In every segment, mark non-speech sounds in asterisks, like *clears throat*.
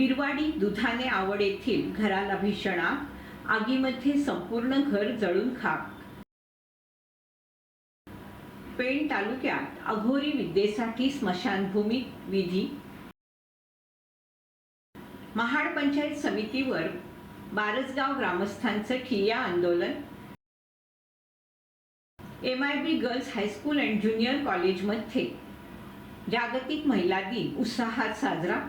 बिरवाडी दुधाने आवड येथील घराला भीषण आग आगीमध्ये संपूर्ण घर जळून खाक. पेण तालुक्यात अघोरी विद्येसाठी स्मशानभूमी विधी. महाड पंचायत समितीवर बारसगाव ग्रामस्थांचं ठिय्या आंदोलन. M I B girls high school and junior कॉलेजमध्ये जागतिक महिला दिन उत्साहात साजरा.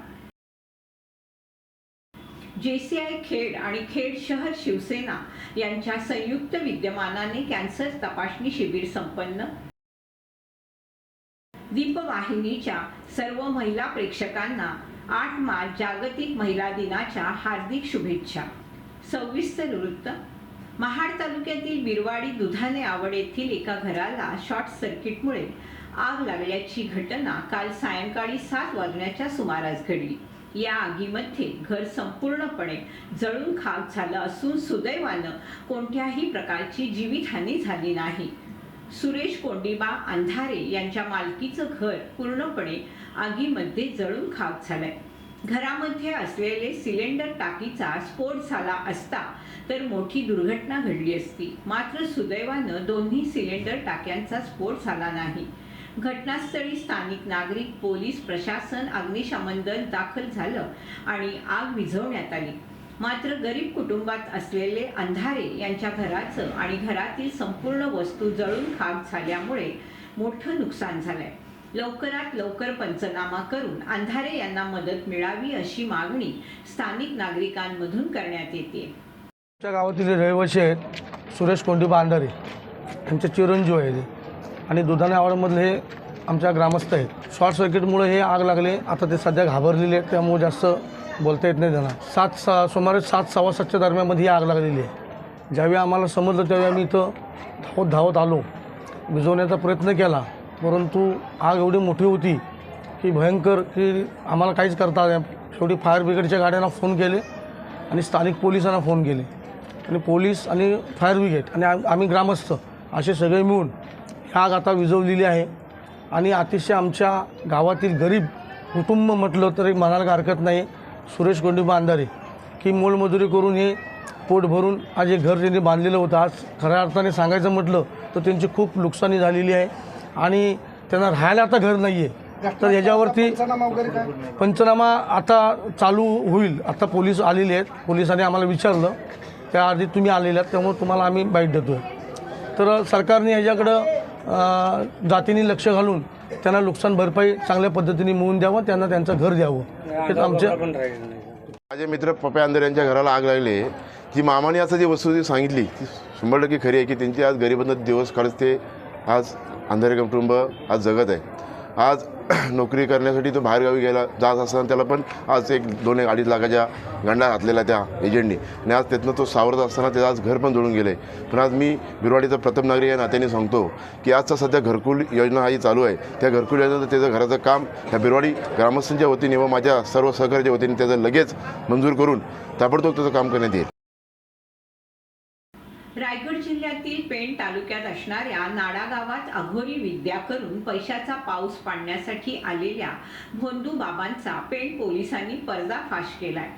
जेसीआय खेड आणि खेड शहर शिवसेना यांच्या संयुक्त विद्यमानाने कॅन्सर तपासणी शिबिर संपन्न. दीपवाहिनीच्या सर्व महिला प्रेक्षकांना आठ मार्च जागतिक महिला दिनाच्या हार्दिक शुभेच्छा. सविस्तर वृत्त महाड तालुक्यातील बिरवाडी दुधाने आवड येथील एका घराला शॉर्ट सर्किटमुळे आग लागल्याची घटना काल सायंकाळी सात वाजण्याच्या सुमारास घडली. या आगीमध्ये घर संपूर्णपणे जळून खाक झालं असून सुदैवानं कोणत्याही प्रकारची जीवितहानी झाली नाही. सुरेश कोंडिबा अंधारे यांच्या मालकीचं घर पूर्णपणे आगीमध्ये जळून खाक झालंय. घरामध्ये असलेले सिलेंडर टाकीचा स्फोट झाला असता तर मोठी दुर्घटना घडली असती. मात्र सुदैवानं दोन्ही सिलेंडर टाक्यांचा स्फोट झाला नाही. घटनास्थळी स्थानिक नागरिक पोलीस प्रशासन अग्निशमन दल दाखल झालं आणि आग विझवण्यात आली. मात्र गरीब कुटुंबात असलेले अंधारे यांच्या घराचं आणि घरातील संपूर्ण वस्तू जळून खाक झाल्यामुळे मोठं नुकसान झालंय. लवकरात लवकर पंचनामा करून अंधारे यांना मदत मिळावी अशी मागणी स्थानिक नागरिकांमधून करण्यात येते. आमच्या गावातील रहिवासी आहेत सुरेश कोंडीबा अंधारे यांचे चिरंजीव आहे आणि दुधाने आवडमधले हे आमच्या ग्रामस्थ आहेत. शॉर्ट सर्किटमुळे हे आग लागले. आता ते सध्या घाबरलेले आहेत त्यामुळे जास्त बोलता येत नाही त्यांना. सात सा सुमारे सात सव्वा सातच्या दरम्यानमध्ये ही आग लागलेली आहे. ज्यावेळी आम्हाला समजलं त्यावेळी आम्ही इथं धावत धावत आलो. विझवण्याचा प्रयत्न केला परंतु आग एवढी मोठी होती की भयंकर की आम्हाला काहीच करता आलं शेवटी फायर ब्रिगेडच्या गाड्यांना फोन केले आणि स्थानिक पोलिसांना फोन केले. आणि पोलीस आणि फायर ब्रिगेड आणि आम्ही ग्रामस्थ असे सगळे मिळून ही आग आता विझवलेली आहे. आणि अतिशय आमच्या गावातील गरीब कुटुंब म्हटलं तरी म्हणायला हरकत नाही. सुरेश गोंडीबा अंधारे की मोलमजुरी करून हे पोट भरून आज हे घर त्यांनी बांधलेलं होतं आज खऱ्या अर्थाने सांगायचं म्हटलं तर त्यांची खूप नुकसानी झालेली आहे. आणि त्यांना राहायला आता घर नाही आहे तर याच्यावरती पंचनामा आता चालू होईल. आता पोलीस आलेले आहेत. पोलिसांनी आम्हाला विचारलं. त्याआधी तुम्ही आलेले आहेत त्यामुळे तुम्हाला आम्ही बाईट देतो आहे तर सरकारने याच्याकडं अं, जातीने लक्ष घालून त्यांना नुकसान भरपाई चांगल्या पद्धतीने मिळवून द्यावं त्यांना त्यांचं घर द्यावं. हेच आमच्या माझे मित्र पप्या अंदर यांच्या घराला आग लागली. जी मामाने असं जी वस्तू सांगितली ती शंभर टक्के खरी आहे की त्यांची आज गरिबांना दिवस काढत. ते आज अंधारे कुटुंब आज जगत आहे. आज *clears throat* नोकरी करण्यासाठी तो बाहेरगावी गेला जात असताना त्याला पण आज एक दोन एक अडीच लाखाच्या गंडा घातलेला त्या एजंटनी आणि आज त्यातनं तो सावरत असताना त्याचं आज घर पण जोडून गेलं. आहे पण आज मी बिरवाडीचा प्रथम नागरिक या नात्याने सांगतो की आजचा सध्या घरकुल योजना ही चालू आहे त्या घरकुल योजनेचं त्याचं घराचं काम ह्या बिरवाडी ग्रामस्थांच्या वतीने व माझ्या सर्व सहकार्याच्या वतीने त्याचं लगेच मंजूर करून ताबडतोब त्याचं काम करण्यात येईल. पेण तालुक्यात असणाऱ्या नाडा गावात अघोरी विद्या करून पैशाचा पाऊस पाडण्यासाठी आलेल्या भोंदू बाबांचा पेण पोलिसांनी पर्दाफाश केलाय.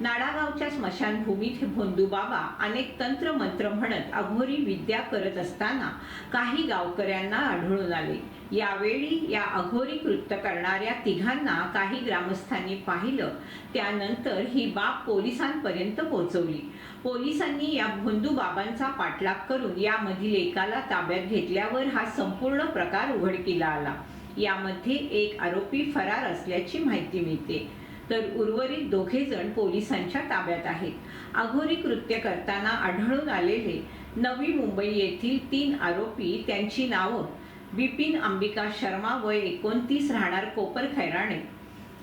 नाडागावच्या स्मशानभूमीत भोंदू बाबा अनेक तंत्र मंत्र म्हणत अघोरी विद्या करत असताना काही गावकऱ्यांना आढळून आले. यावेळी या अघोरी कृत्य करणाऱ्या तिघांना काही ग्रामस्थांनी पाहिलं. त्यानंतर ही बाब पोलिसांपर्यंत पोहोचवली. पोलिसांनी या भोंदू बाबांचा पाठलाग करून यामधील एकाला ताब्यात घेतल्यावर हा संपूर्ण प्रकार उघडकीला आला. यामध्ये एक आरोपी फरार असल्याची माहिती मिळते. तर उर्वरित दोघे जण पोलिसांच्या ताब्यात आहेत. अघोरी कृत्य करताना आढळून आलेले नवी मुंबई येथील तीन आरोपी त्यांची नावं बिपिन अंबिका शर्मा वय एकोणतीस राहणार कोपर खैराणे.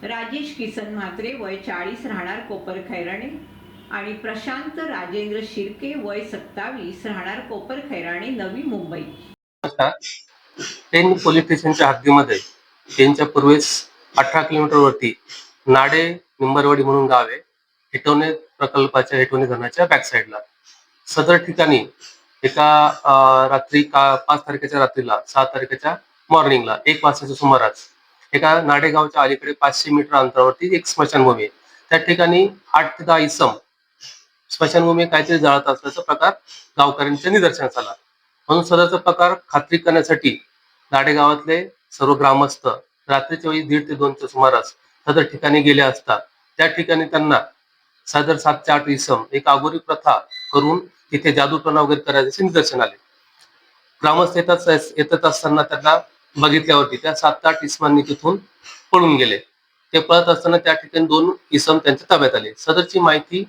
राजेश किसन म्हात्रे वय चाळीस राहणार कोपर खैराणे. आणि प्रशांत राजेंद्र शिर्के वय सत्तावीस राहणार कोपर खैराणे नवी मुंबई. आता पोलीस स्टेशनच्या हद्दीमध्ये त्यांच्या पूर्वेस अठरा किलोमीटरवरती नाडे निंबरवाडी म्हणून गाव आहे. हेटवणे प्रकल्पाच्या हेटवणे धरणाच्या बॅक साईडला सदर ठिकाणी एका रात्री का पाच तारखेच्या रात्रीला सहा तारखेच्या मॉर्निंगला एक वाजताच्या सुमारास एका नाडेगावच्या अलीकडे पाचशे मीटर अंतरावरती एक स्मशानभूमी आहे. त्या ठिकाणी आठ ते दहा इसम स्मशानभूमी काहीतरी जाळत असल्याचा प्रकार गावकऱ्यांच्या निदर्शनास आला. म्हणून सदरचा प्रकार खात्री करण्यासाठी नाडेगावातले सर्व ग्रामस्थ रात्रीच्या वेळी दीड ते दोनच्या सुमारास सदर ठिकाणी गेले असता त्या ठिकाणी त्यांना सदर सात ते आठ इसम एक आगोरी प्रथा करून तिथे जादूटोणा वगैरे करायचे निदर्शन आले. ग्रामस्थ येतात येतात असताना त्यांना बघितल्यावरती त्या सात आठ इसमांनी तिथून पळून गेले. ते पळत असताना त्या ठिकाणी दोन इसम त्यांच्या ताब्यात आले. सदरची माहिती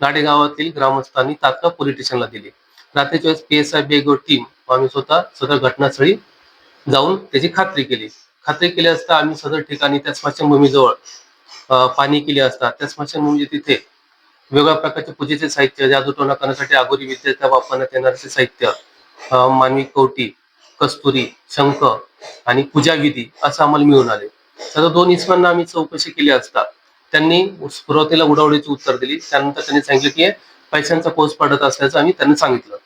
नाडेगावातील ग्रामस्थांनी तात्काळ पोलीस स्टेशनला दिली. रात्रीच्या वेळेस पी एस आय बेगोर टीम आम्ही स्वतः सदर घटनास्थळी जाऊन त्याची खात्री केली. खात्री केली असता आम्ही सदर ठिकाणी त्या स्मशानभूमीजवळ पाणी केली असता त्या स्मशानभूमीच्या तिथे वेगवेगळ्या प्रकारचे पूजेचे साहित्य जादूटोणा करण्यासाठी आगोरी विद्येचा वापरण्यात येणारे साहित्य मानवी कवटी कस्तुरी शंख आणि पूजाविधी असं आम्हाला मिळून आले. तर दोन इसमांना आम्ही चौकशी केली असता त्यांनी सुरुवातीला उडावडीची उत्तर दिली त्यानंतर त्यांनी सांगितलं की पैशांचा पाऊस पडत असल्याचं आम्ही त्यांना सांगितलं.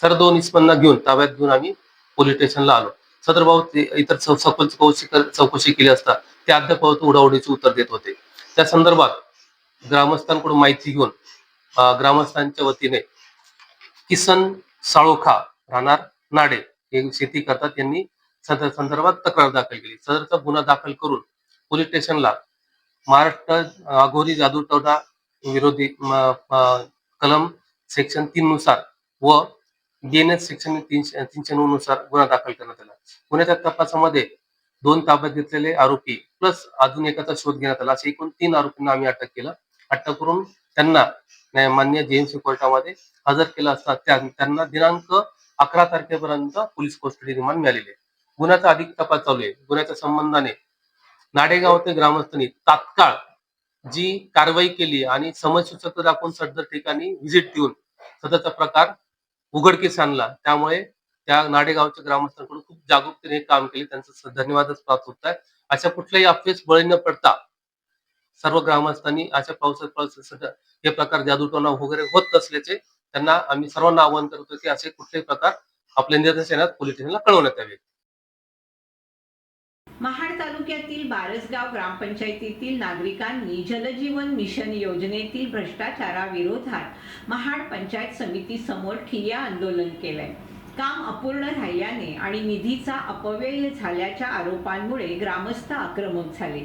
सर दोन इसमांना घेऊन ताब्यात घेऊन आम्ही पोलीस स्टेशनला आलो. सदर भाऊ ते इतर चौकशी चौकशी केली असता ते अद्याप उडावडीचे उत्तर देत होते. त्या संदर्भात ग्रामस्थांकडून माहिती घेऊन ग्रामस्थांच्या वतीने किसन साळोखा राहणार नाडे हे शेती करतात. यांनी सदर संदर्भात तक्रार दाखल केली. सदरचा गुन्हा दाखल करून पोलीस स्टेशनला महाराष्ट्र अघोरी जादूटोणा विरोधी कलम सेक्शन तीन नुसार व डीएनएस सेक्शन तीनशे तीनशे नऊ नुसार गुन्हा दाखल करण्यात आला. गुन्ह्याच्या तपासामध्ये दोन ताब्यात घेतलेले आरोपी प्लस अजून एकाचा शोध घेण्यात आला. असे एकूण तीन आरोपींना आम्ही अटक केलं. अटक करून त्यांना मान्य जेएमसी कोर्टामध्ये हजर केलं असता त्यांना दिनांक अकरा तारखेपर्यंत पोलीस कस्टडी रिमांड मिळालेली आहे. गुन्ह्याचा अधिक तपास चालू आहे. गुन्ह्याच्या संबंधाने नाडेगाव ते ग्रामस्थांनी तात्काळ जी कारवाई केली आणि समजसूचक दाखवून सदर ठिकाणी व्हिजिट देऊन सदरचा प्रकार उघडकीस आणला. त्यामुळे त्या नाडेगावच्या ग्रामस्थांकडून खूप जागरूकतेने काम केले. त्यांचं धन्यवादच प्राप्त होत आहे. अशा कुठल्याही अफवेस बळी न पडता सर्व ग्रामस्थांनी अशा पावसात हे प्रकार जादूटोना वगैरे होत असल्याचे त्यांना आम्ही सर्वांना आवाहन करतो की असे कुठलेही प्रकार आपल्या निदर्शनात पोलीस स्टेशनला कळवण्यात यावे. महाड तालुक्यातील बारसगाव ग्रामपंचायतीतील नागरिकांनी जलजीवन मिशन योजनेतील भ्रष्टाचाराविरोधात महाड पंचायत समिती समोर ठिय्या आंदोलन केलंय. काम अपूर्ण राहिल्याने आणि निधीचा अपव्यय झाल्याच्या आरोपांमुळे ग्रामस्थ आक्रमक झाले.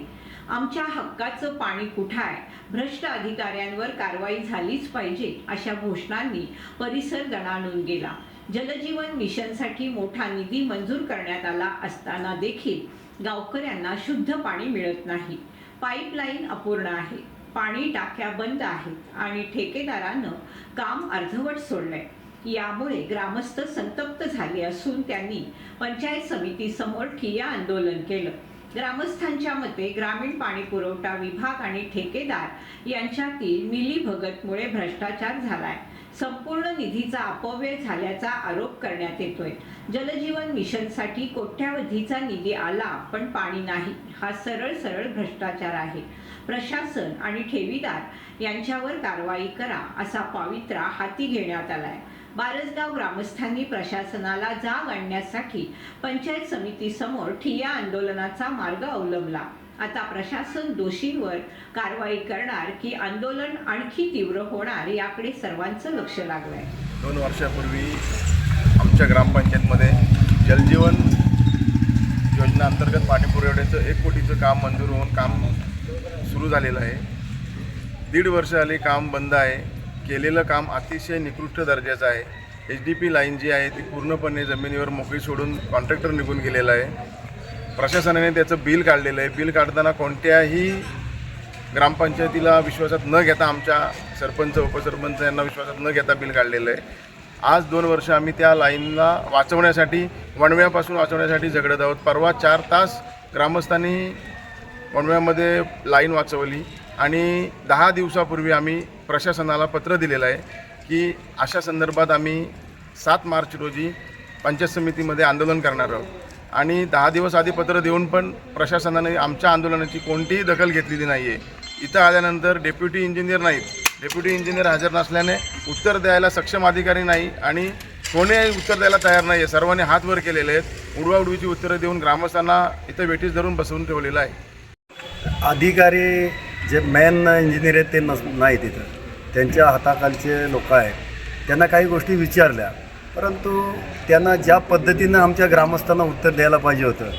आमच्या हक्काचं पाणी कुठं आहे? भ्रष्ट अधिकाऱ्यांवर कारवाई झालीच पाहिजे अशा घोषणांनी परिसर दणाणून गेला. जलजीवन मिशनसाठी मोठा निधी मंजूर करण्यात आला असताना देखील गावकऱ्यांना शुद्ध पाणी मिळत नाही. पाईपलाईन अपूर्ण आहे. पाणी टाक्या बंद आहेत आणि ठेकेदारानं काम अर्धवट सोडलंय. यामुळे ग्रामस्थ संतप्त झाले असून त्यांनी पंचायत समितीसमोर ठिय्या आंदोलन केलं. ग्रामस्थांच्या मते ग्रामीण पाणी पुरवठा विभाग आणि ठेकेदार यांच्यातील मिलीभगतमुळे भ्रष्टाचार झालाय. संपूर्ण निधीचा अपव्यय झाल्याचा आरोप करण्यात येतोय. जलजीवन मिशनसाठी कोट्यावधीचा निधी आला पण पाणी नाही. हा सरळ सरळ भ्रष्टाचार आहे. प्रशासन आणि ठेवीदार यांच्यावर कारवाई करा असा पावित्रा हाती घेण्यात आलाय. बारसगाव ग्रामस्थांनी प्रशासनाला जाग आणण्यासाठी पंचायत समितीसमोर ठिय्या आंदोलनाचा मार्ग अवलंबला. आता प्रशासन दोषींवर कारवाई करणार की आंदोलन आणखी तीव्र होणार याकडे सर्वांचं लक्ष लागलंय. दोन वर्षापूर्वी आमच्या ग्रामपंचायतमध्ये जलजीवन योजना अंतर्गत पाणी पुरवठ्याचं एक कोटीचं काम मंजूर होऊन काम सुरू झालेलं आहे. दीड वर्ष आले काम बंद आहे. केलेलं काम अतिशय निकृष्ट दर्जाचं आहे. एच डी पी लाईन जी आहे ती पूर्णपणे जमिनीवर मोकळी सोडून कॉन्ट्रॅक्टर निघून गेलेला आहे. प्रशासनाने त्याचं बिल काढलेलं आहे. बिल काढताना कोणत्याही ग्रामपंचायतीला विश्वासात न घेता आमच्या सरपंच उपसरपंच यांना विश्वासात न घेता बिल काढलेलं आहे. आज दोन वर्ष आम्ही त्या लाईनला वाचवण्यासाठी वणव्यापासून वाचवण्यासाठी झगडत आहोत. परवा चार तास ग्रामस्थांनी वणव्यामध्ये लाईन वाचवली. आणि दहा दिवसापूर्वी आम्ही प्रशासनाला पत्र दिलेलं आहे की अशा संदर्भात आम्ही सात मार्च रोजी पंचायत समितीमध्ये आंदोलन करणार आहोत. आणि दहा दिवस आधी पत्र देऊन पण प्रशासनाने आमच्या आंदोलनाची कोणतीही दखल घेतलेली नाही आहे इथं आल्यानंतर डेप्युटी इंजिनियर नाहीत. डेप्युटी इंजिनियर हजर नसल्याने उत्तर द्यायला सक्षम अधिकारी नाही आणि कोणीही उत्तर द्यायला तयार नाही आहे सर्वांनी हात वर केलेले आहेत. उडवाउडवीची उत्तरं देऊन ग्रामस्थांना इथं वेठीस धरून बसवून ठेवलेलं आहे. अधिकारी जे मॅन इंजिनियर आहेत ते नस नाही तिथं त्यांच्या हाताखालचे लोक आहेत. त्यांना काही गोष्टी विचारल्या. परंतु त्यांना ज्या पद्धतीनं आमच्या ग्रामस्थांना उत्तर द्यायला पाहिजे होतं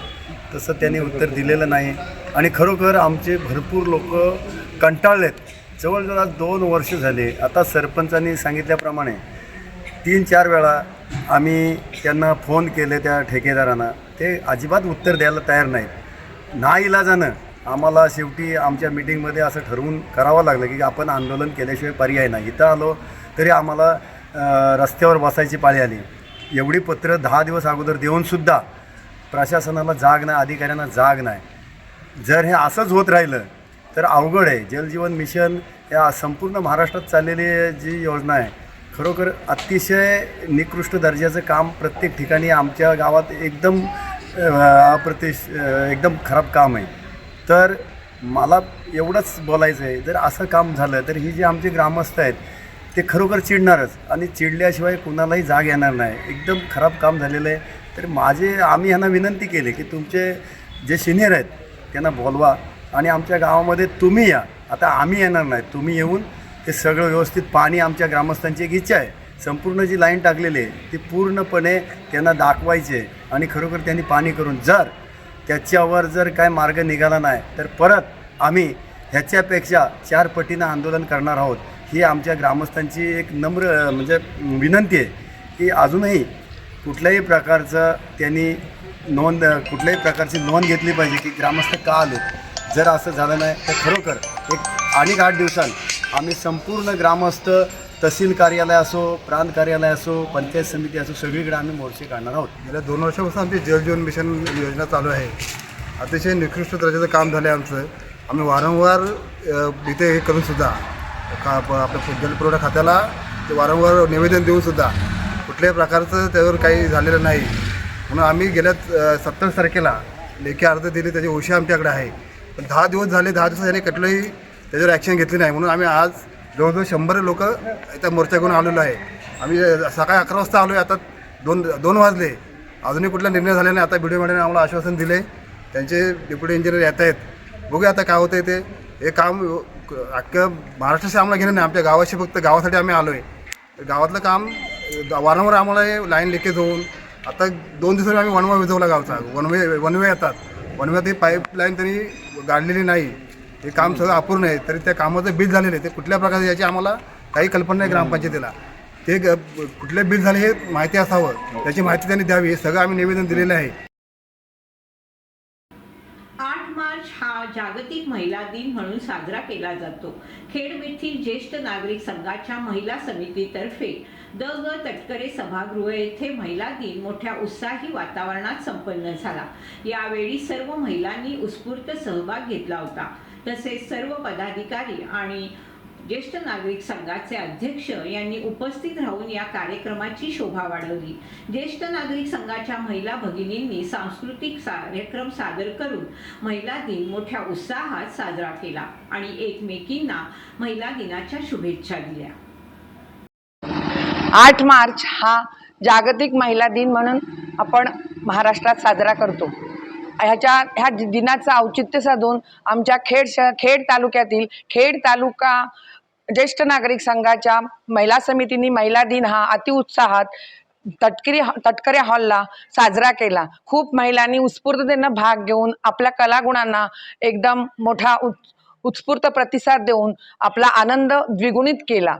तसं त्यांनी उत्तर दिलेलं नाही. आणि खरोखर आमचे भरपूर लोक कंटाळलेत. जवळजवळ आज दोन वर्ष झाले. आता सरपंचांनी सांगितल्याप्रमाणे तीन चार वेळा आम्ही त्यांना फोन केले त्या ठेकेदारांना. ते अजिबात उत्तर द्यायला तयार नाहीत. ना इलाजानं आम्हाला शेवटी आमच्या मिटिंगमध्ये असं ठरवून करावं लागलं की आपण आंदोलन केल्याशिवाय पर्याय नाही. इथं आलो तरी आम्हाला रस्त्यावर बसायची पाळी आली. एवढी पत्र दहा दिवस अगोदर देऊनसुद्धा प्रशासनाला जाग नाही अधिकाऱ्यांना जाग नाही. जर हे असंच होत राहिलं तर अवघड आहे. जलजीवन मिशन या संपूर्ण महाराष्ट्रात चाललेली जी योजना आहे खरोखर अतिशय निकृष्ट दर्जाचं काम प्रत्येक ठिकाणी आमच्या गावात एकदम अप्रतिश एकदम खराब काम आहे. तर मला एवढंच बोलायचं आहे जर असं काम झालं तर ही जी आमची ग्रामस्थ आहेत ते खरोखर चिडणारच. आणि चिडल्याशिवाय कुणालाही जाग येणार नाही. एकदम खराब काम झालेलं आहे. तर माझे आम्ही ह्यांना विनंती केली की तुमचे जे सिनियर आहेत त्यांना बोलवा. आणि आमच्या गावामध्ये तुम्ही या. आता आम्ही येणार नाही. तुम्ही येऊन ते सगळं व्यवस्थित पाणी आमच्या ग्रामस्थांची एक इच्छा आहे. संपूर्ण जी लाईन टाकलेली आहे ती पूर्णपणे त्यांना दाखवायचे आणि खरोखर त्यांनी पाणी करून जर त्याच्यावर जर काय मार्ग निघाला नाही तर परत आम्ही ह्याच्यापेक्षा चार पटीनं आंदोलन करणार आहोत. ही आमच्या ग्रामस्थांची एक नम्र म्हणजे विनंती आहे की अजूनही कुठल्याही प्रकारचं त्यांनी नोंद कुठल्याही प्रकारची नोंद घेतली पाहिजे की ग्रामस्थ का आले जर असं झालं नाही तर खरोखर एक आणि आठ दिवसांत आम्ही संपूर्ण ग्रामस्थ तहसील कार्यालय असो प्रांत कार्यालय असो पंचायत समिती असो सगळीकडे आम्ही मोर्चे काढणार आहोत. गेल्या दोन वर्षापासून आमची जलजीवन मिशन योजना चालू आहे. अतिशय निकृष्ट दर्जाचं काम झालं आहे आमचं. आम्ही वारंवार इथे हे करूनसुद्धा का आपल्या जलपुरवठा खात्याला ते वारंवार निवेदन देऊनसुद्धा कुठल्याही प्रकारचं त्यावर काही झालेलं नाही. म्हणून आम्ही गेल्या सत्तावीस तारखेला लेखी अर्ज दिले त्याची ओशी आमच्याकडे आहे. पण दहा दिवस झाले दहा दिवसात याने कुठलंही त्याच्यावर ॲक्शन घेतली नाही. म्हणून आम्ही आज जवळजवळ शंभर लोक इथं मोर्चा घेऊन आलेलो आहे. आम्ही सकाळी अकरा वाजता आलो आहे आता दोन दोन वाजले. अजूनही कुठला निर्णय झाला नाही. आता व्हिडिओ मॅडमने आम्हाला आश्वासन दिले त्यांचे डेप्युटी इंजिनियर येत आहेत. बघूया आता काय होतं ते. हे काम अख्ख्या महाराष्ट्राशी आम्हाला घेणं नाही. आमच्या गावाशी फक्त गावासाठी आम्ही आलो आहे गावातलं काम वारंवार आम्हाला हे लाईन लिकेज होऊन आता दोन दिवसांनी आम्ही वनवा विजवला गावचा. वनवे वनवे येतात. वनव्यात ही पाईपलाईन त्यांनी गाडलेली नाही. हे काम सगळं अपूर्ण आहे तरी त्या कामाचं बिल झालेलं आहे. ते कुठल्या प्रकारे याची आम्हाला काही कल्पना नाही ग्रामपंचायतीला. ते ग- कुठले बिल झाले हे माहिती असावं त्याची माहिती त्यांनी द्यावी हे सगळं आम्ही निवेदन दिलेलं आहे. आठ मार्च हा जागतिक महिला दिन म्हणून साजरा केला जातो. खेड येथील ज्येष्ठ नागरिक संघाच्या महिला समितीतर्फे द ग तटकरे सभागृह येथे महिला दिन मोठ्या उत्साही वातावरणात संपन्न झाला. यावेळी सर्व महिलांनी उत्स्फूर्त सहभाग घेतला होता. तसेच सर्व पदाधिकारी आणि ज्येष्ठ नागरिक संघाचे अध्यक्ष यांनी उपस्थित राहून या कार्यक्रमाची शोभा वाढवली. ज्येष्ठ नागरिक संघाच्या महिला भगिनींनी सांस्कृतिक कार्यक्रम सादर करून महिला दिन मोठ्या उत्साहात साजरा केला आणि एकमेकींना महिला दिनाच्या शुभेच्छा दिल्या. आठ मार्च हा जागतिक महिला दिन म्हणून आपण महाराष्ट्रात साजरा करतो. ह्याच्या ह्या दिनाचं औचित्य साधून आमच्या खेड श खेड तालुक्यातील खेड तालुका ज्येष्ठ नागरिक संघाच्या महिला समितीने महिला दिन हा अतिउत्साहात तटकरी तटकरे हॉलला साजरा केला. खूप महिलांनी उत्स्फूर्ततेनं भाग घेऊन आपल्या कलागुणांना एकदम मोठा उत् उत्स्फूर्त प्रतिसाद देऊन आपला आनंद द्विगुणित केला.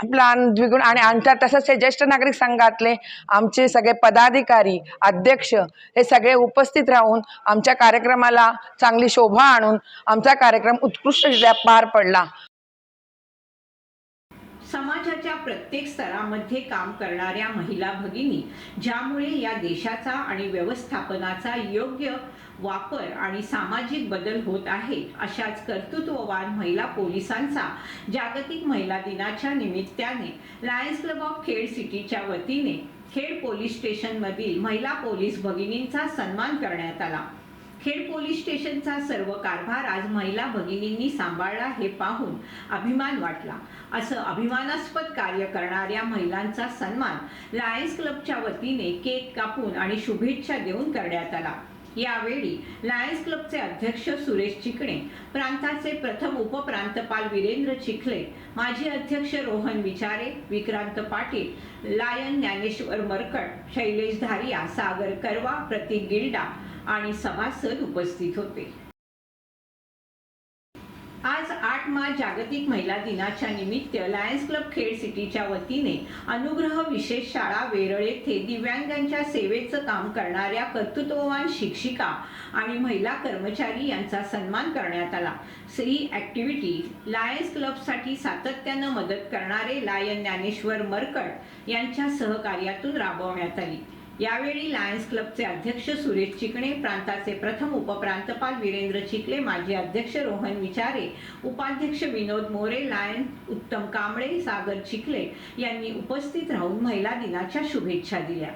प्लान द्विगुण आणि आमच्या तसंच हे ज्येष्ठ नागरिक संघातले आमचे सगळे पदाधिकारी अध्यक्ष हे सगळे उपस्थित राहून आमच्या कार्यक्रमाला चांगली शोभा आणून आमचा कार्यक्रम उत्कृष्टरित्या पार पडला. समाजाच्या प्रत्येक स्तरामध्ये काम करणाऱ्या महिला भगिनी ज्यामुळे या देशाचा आणि व्यवस्थापनाचा योग्य वापर आणि सामाजिक बदल होत आहे अशाच कर्तृत्ववान महिला पोलिसांचा जागतिक महिला दिनाच्या निमित्ताने लायन्स क्लब ऑफ खेड सिटीच्या वतीने खेड पोलीस स्टेशनमधील महिला पोलीस भगिनींचा सन्मान करण्यात आला. खेड पोलीस स्टेशनचा सर्व कारभार आज महिला भगिनींनी सांभाळला हे पाहून अभिमान वाटला. असं अभिमानास्पद कार्य करणाऱ्या महिलांचा सन्मान लायन्स क्लबच्या वतीने केक कापून आणि शुभेच्छा देऊन करण्यात आला. यावेळी लायन्स क्लबचे अध्यक्ष सुरेश चिकणे प्रांताचे प्रथम उपप्रांतपाल वीरेंद्र चिखले माजी अध्यक्ष रोहन विचारे विक्रांत पाटील लायन ज्ञानेश्वर मरकट शैलेश धारिया सागर करवा प्रतीक गिल्डा आणि सभासद उपस्थित होते. आज आठ मार्च जागतिक महिला दिनाच्या निमित्त लायन्स क्लब खेड सिटीच्या वतीने अनुग्रह विशेष शाळा वेरळ येथे दिव्यांगांच्या सेवेचं काम करणाऱ्या कर्तृत्ववान शिक्षिका आणि महिला कर्मचारी यांचा सन्मान करण्यात आला. ही ॲक्टिव्हिटी लायन्स क्लबसाठी सातत्यानं मदत करणारे लायन ज्ञानेश्वर मरकट यांच्या सहकार्यातून राबवण्यात आली. यावेळी लायन्स क्लबचे अध्यक्ष सुरेश चिकणे प्रांताचे प्रथम उपप्रांतपाल वीरेंद्र चिखले माजी अध्यक्ष रोहन विचारे उपाध्यक्ष विनोद मोरे लायन उत्तम कांबळे सागर चिखले यांनी उपस्थित राहून महिला दिनाच्या शुभेच्छा दिल्या.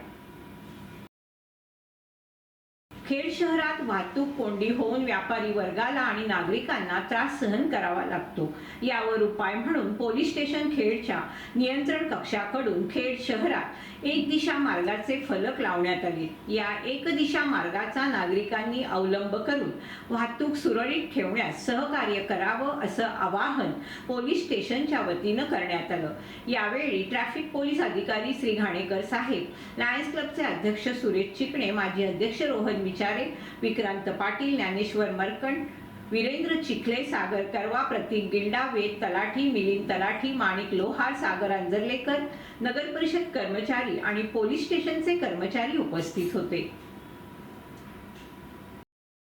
खेड शहरात वाहतूक कोंडी होऊन व्यापारी वर्गाला आणि नागरिकांना त्रास सहन करावा लागतो. यावर उपाय म्हणून पोलीस स्टेशन खेडच्या नियंत्रण कक्षाकडून खेड शहरात एक दिशा मार्गाचे फलक लावण्यात आले. या एक दिशा मार्गाचा नागरिकांनी अवलंब करून वाहतूक सुरळीत ठेवण्यास सहकार्य करावं असं आवाहन पोलीस स्टेशनच्या वतीनं करण्यात आलं. यावेळी ट्रॅफिक पोलीस अधिकारी श्री घाणेकर साहेब लायन्स क्लबचे अध्यक्ष सुरेश चिकणे माजी अध्यक्ष रोहन विचारे विक्रांत पाटील ज्ञानेश्वर मरकंड वीरेंद्र चिखले सागर करवा प्रतीक गिल्डा तलाठी मिलिंद तलाठी माणिक लोहार सागर अंजर्लेकर नगर परिषद कर्मचारी आणि पोलीस स्टेशनचे कर्मचारी उपस्थित होते.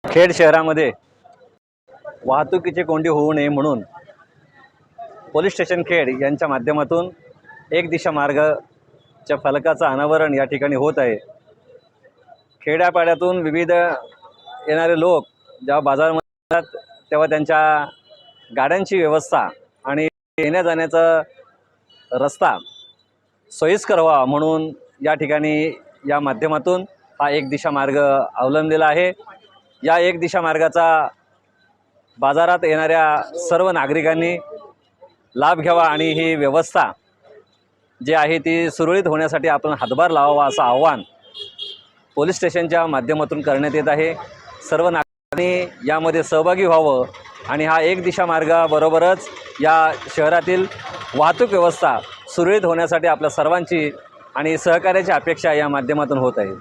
खेड शहरामध्ये वाहतुकीचे कोंडी होऊ नये म्हणून पोलीस स्टेशन खेड यांच्या माध्यमातून एक दिशा मार्गच्या फलकाचं अनावरण या ठिकाणी होत आहे. खेड्यापाड्यातून विविध येणारे लोक ज्या बाजारमध्ये तेव्हा त्यांच्या गाड्यांची व्यवस्था आणि येण्या जाण्याचा रस्ता सोयीस्कर व्हावा म्हणून या ठिकाणी या माध्यमातून हा एक दिशा मार्ग अवलंबलेला आहे. या एक दिशा मार्गाचा बाजारात येणाऱ्या सर्व नागरिकांनी लाभ घ्यावा आणि ही व्यवस्था जी आहे ती सुरळीत होण्यासाठी आपण हातभार लावावा असं आव्हान पोलीस स्टेशनच्या माध्यमातून करण्यात येत आहे. सर्व आणि यामध्ये सहभागी व्हावं आणि हा एक दिशा मार्गाबरोबरच या शहरातील वाहतूक व्यवस्था सुरळीत होण्यासाठी आपल्या सर्वांची आणि सहकार्याची अपेक्षा या माध्यमातून होत आहे.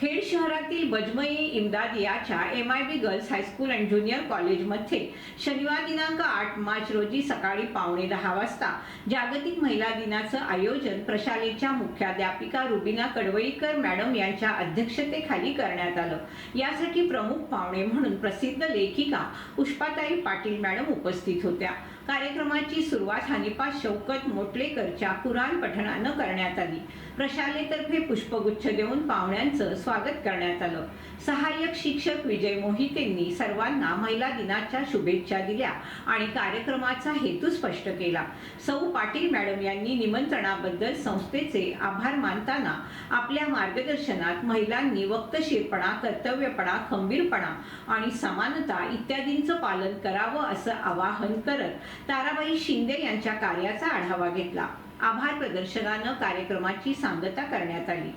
खेड शहरातील बजमई इमदादियाच्या M I B girls high school and junior कॉलेजमध्ये शनिवार दिनांक आठ मार्च रोजी सकाळी पावणे दहा वाजता जागतिक महिला दिनाचं आयोजन प्रशालेच्या मुख्याध्यापिका रुबिना कडवळीकर मॅडम यांच्या अध्यक्षतेखाली करण्यात आलं. यासाठी प्रमुख पाहुणे म्हणून प्रसिद्ध लेखिका पुष्पाताई पाटील मॅडम उपस्थित होत्या. कार्यक्रमाची सुरुवात हनिफा शौकत मोटलेकरच्या कुराण पठणानं करण्यात आली. प्रशालेतर्फे पुष्पगुच्छ देऊन पाहुण्यांचं स्वागत करण्यात आलं. सहाय्यक शिक्षक विजय मोहितेंनी सर्वांना महिला दिनाच्या शुभेच्छा दिल्या आणि कार्यक्रमाचा हेतू स्पष्ट केला. सौ पाटील मॅडम यांनी निमंत्रणाबद्दल संस्थेचे आभार मानताना आपल्या मार्गदर्शनात महिलांनी वक्तशीरपणा कर्तव्यपणा खंबीरपणा आणि समानता इत्यादींचं पालन करावं असं आवाहन करत ताराबाई शिंदे यांच्या कार्याचा आढावा घेतला. आभार प्रदर्शनानं कार्यक्रमाची सांगता करण्यात आली.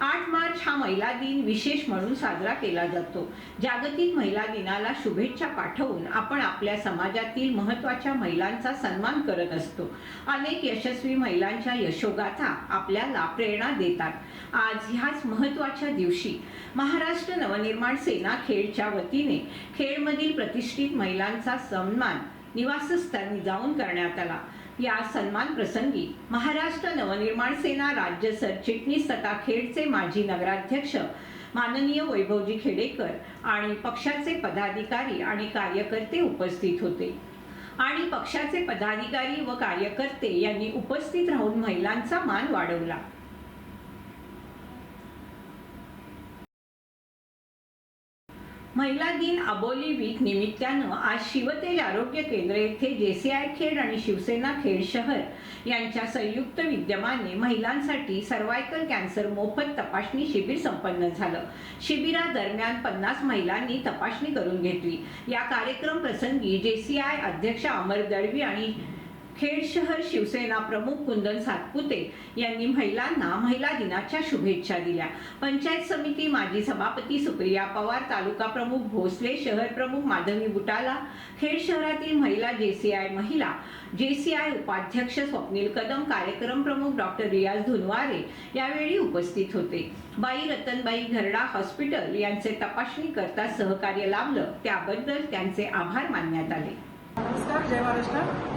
आठ मार्च हा महिला दिन विशेष म्हणून साजरा केला जातो. जागतिक महिला दिनाला शुभेच्छा पाठवून आपण आपल्या समाजातील महत्त्वाच्या महिलांचा सन्मान करत असतो. अनेक यशस्वी महिलांच्या यशोगाथा आपल्याला प्रेरणा देतात. आज ह्याच महत्त्वाच्या दिवशी महाराष्ट्र नवनिर्माण सेना खेडच्या वतीने खेडमधील प्रतिष्ठित महिलांचा सन्मान निवासस्थानी जाऊन करण्यात आला. या सन्मान प्रसंगी महाराष्ट्र नवनिर्माण सेना राज्य सरचिटणीस तथा खेडचे माजी नगराध्यक्ष माननीय वैभवजी खेडेकर आणि पक्षाचे पदाधिकारी आणि कार्यकर्ते उपस्थित होते. आणि पक्षाचे पदाधिकारी व कार्यकर्ते यांनी उपस्थित राहून महिलांचा मान वाढवला. महिला दिन अबोली वीक निमित्तानं आज शिवतेज आरोग्य केंद्र येथे जे सी आय खेड आणि शिवसेना खेड शहर यांच्या संयुक्त विद्यमाने महिलांसाठी सर्वायकल कॅन्सर मोफत तपासणी शिबिर संपन्न झालं. शिबिरादरम्यान पन्नास महिलांनी तपासणी करून घेतली. या कार्यक्रम प्रसंगी आय अध्यक्ष अमर दळवी आणि खेड शहर शिवसेना प्रमुख कुंदन सातपुते यांनी महिलांना महिला दिनाच्या शुभेच्छा दिल्या. पंचायत समिती माजी सभापती सुप्रिया पवार तालुका प्रमुख भोसले शहर प्रमुख माधवी बुटाला खेड शहरातील महिला जेसीआय महिला जेसीआय उपाध्यक्ष स्वप्नील कदम कार्यक्रम प्रमुख डॉक्टर रियाज धुनवारे यावेळी उपस्थित होते. बाई रतनबाई घरडा हॉस्पिटल यांचे तपासणी करता सहकार्य लाभलं त्याबद्दल त्यांचे आभार मानण्यात आले. नमस्कार जय महाराष्ट्र.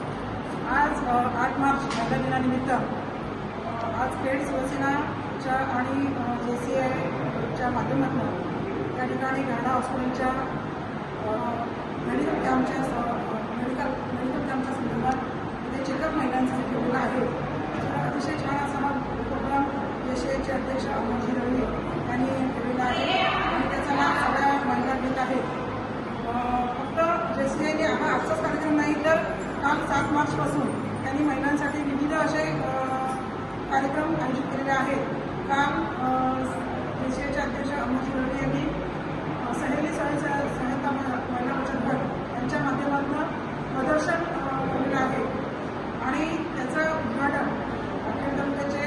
आज आठ मार्च महिला दिनानिमित्त आज खेड शिवसेनाच्या आणि जे सी आयच्या माध्यमातून त्या ठिकाणी घाणा हॉस्पिटलच्या मेडिकल कॅम्पच्या मेडिकल मेडिकल कॅम्पच्या संदर्भात ते चेकअप महिलांसाठी ठेवलेला आहे. तर अतिशय छान असा हा उपक्रम जे सी आयचे अध्यक्ष अमरजी रवी यांनी ठेवलेला आहे आणि त्याचा लाभ सगळ्या महिला घेत आहेत अ, फक्त जे सी आयने हा आजचाच कार्यक्रम नाही तर काल सात मार्चपासून त्यांनी महिलांसाठी विविध असे कार्यक्रम आयोजित केलेले आहेत. काल देशाचे अध्यक्ष अमोल शिरोडे यांनी सहेली स्वयं सहायता महिला बचत गट यांच्या माध्यमातून प्रदर्शन केलेलं आहे. आणि त्याचं उद्घाटन अखेर तालुक्याचे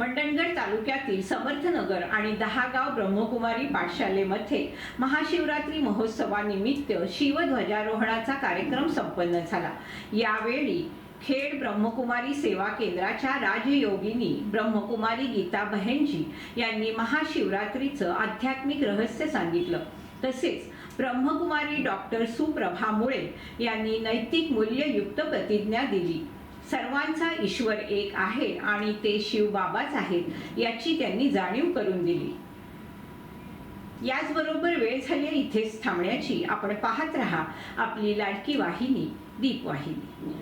मंडणगड तालुक्यातील समर्थनगर आणि दहागाव ब्रह्मकुमारी पाठशालेमध्ये महाशिवरात्री महोत्सवानिमित्त शिवध्वजारोहणाचा कार्यक्रम संपन्न झाला. यावेळी खेड ब्रह्मकुमारी सेवा केंद्राच्या राजयोगिनी ब्रह्मकुमारी गीता बहेनजी यांनी महाशिवरात्रीचं आध्यात्मिक रहस्य सांगितलं. तसेच ब्रह्मकुमारी डॉक्टर सुप्रभा मुळे यांनी नैतिक मूल्ययुक्त प्रतिज्ञा दिली. सर्वांचा ईश्वर एक आहे आणि ते शिवबाबाच आहेत याची त्यांनी जाणीव करून दिली. याचबरोबर वेळ झाली इथेच थांबण्याची. आपण पाहत रहा आपली लाडकी वाहिनी दीपवाहिनी.